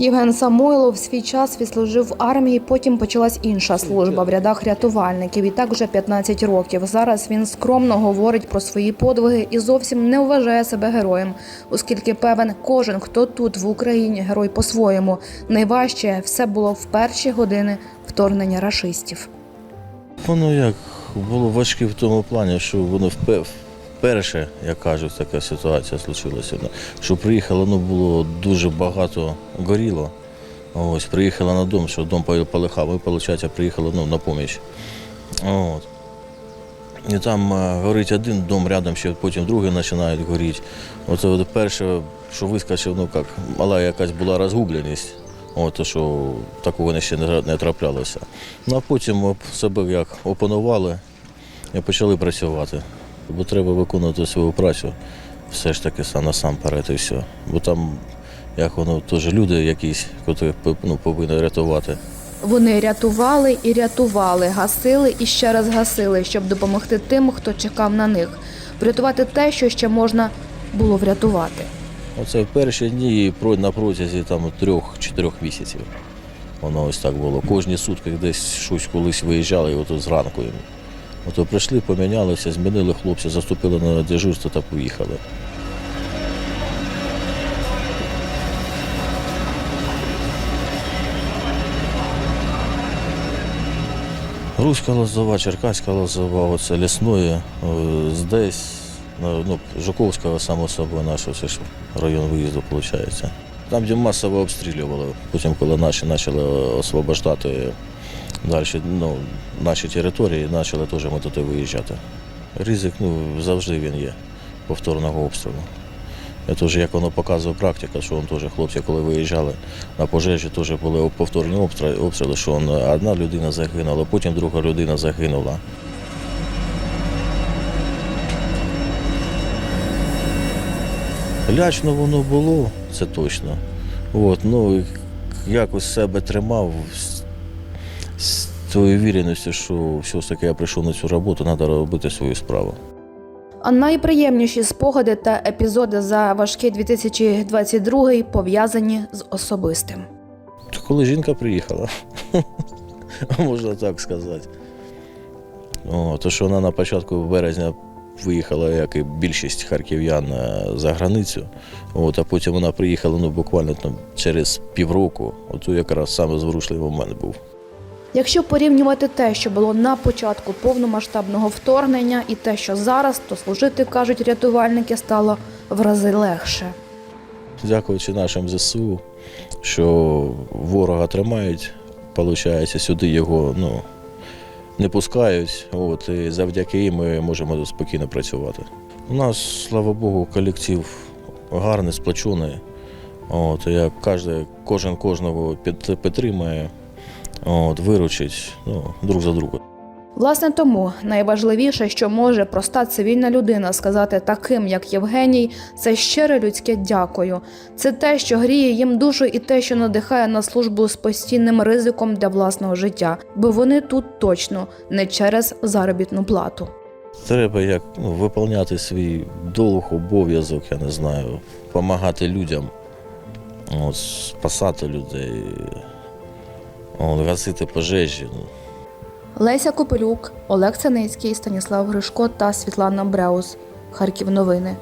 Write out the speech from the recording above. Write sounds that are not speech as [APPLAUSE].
Євген Самойлов свій час відслужив в армії. Потім почалась інша служба в рядах рятувальників. І так вже 15 років. Зараз він скромно говорить про свої подвиги і зовсім не вважає себе героєм, оскільки певен, кожен, хто тут в Україні, герой по-своєму. Найважче все було в перші години вторгнення рашистів. Воно як було важке в тому плані, що воно впе- вперше, як кажуть, така ситуація случилася. Що приїхало, ну було дуже багато горіло. Ось, приїхала на дом, що дом полихав, виходить, приїхали ну, на поміч. От. І там е, горить один дом рядом, ще потім другий починають горіти. Оце от перше, що вискочив, ну як, мала якась була розгубленість. От, що такого ще не, не траплялося. Ну а потім себе як опанували і почали працювати. Бо треба виконувати свою працю все ж таки сам насамперед і все. Бо там, як воно, теж люди якісь, які ну, повинні рятувати. Вони рятували і рятували, гасили і ще раз гасили, щоб допомогти тим, хто чекав на них, врятувати те, що ще можна було врятувати. Оце в перші дні на протязі там трьох-чотирьох місяців. Воно ось так було. Кожні сутки десь щось колись виїжджали, і ото зранку. Ото прийшли, помінялися, змінили хлопці, заступили на дежурство та поїхали. Руська лозова, Черкаська лозова, оце лісної, е, здесь, ну, ну, Жуковського, само собою, наш все ж район виїзду, виходить. Там, де масово обстрілювали, потім, коли наші почали освобождати далі ну, наші території, почали теж ми туди виїжджати. Ризик ну, завжди він є, повторного обстрілу. Це теж, як воно показує практика, що он теж хлопці, коли виїжджали на пожежі, теж були повторні обстріли, що он, одна людина загинула, потім друга людина загинула. Лячно воно було, це точно. От, ну, якось себе тримав тою віреністю, що все ж таки я прийшов на цю роботу, треба робити свою справу. А найприємніші спогади та епізоди за важкий 2022 пов'язані з особистим. Коли жінка приїхала, [LAUGHS] можна так сказати. О, то, що вона на початку березня виїхала, як і більшість харків'ян е, за границю, от, а потім вона приїхала ну, буквально там, через півроку. Ото якраз саме зворушливий момент був. Якщо порівнювати те, що було на початку повномасштабного вторгнення, і те, що зараз, то служити, кажуть рятувальники, стало в рази легше. Дякуючи нашим ЗСУ, що ворога тримають, виходить, сюди його ну, не пускають. От, і завдяки їм ми можемо спокійно працювати. У нас, слава Богу, колектив гарний, сплочений. От, як кожен, кожен кожного підтримує, от, виручить ну, друг за друга. Власне тому найважливіше, що може проста цивільна людина сказати таким, як Євгеній, це щире людське дякую. Це те, що гріє їм душу, і те, що надихає на службу з постійним ризиком для власного життя, бо вони тут точно не через заробітну плату. Треба як ну, виповняти свій долг, обов'язок, я не знаю, допомагати людям, от, спасати людей, от, гасити пожежі. Ну. Леся Копелюк, Олег Цаницький, Станіслав Гришко та Світлана Бреус. Харків новини.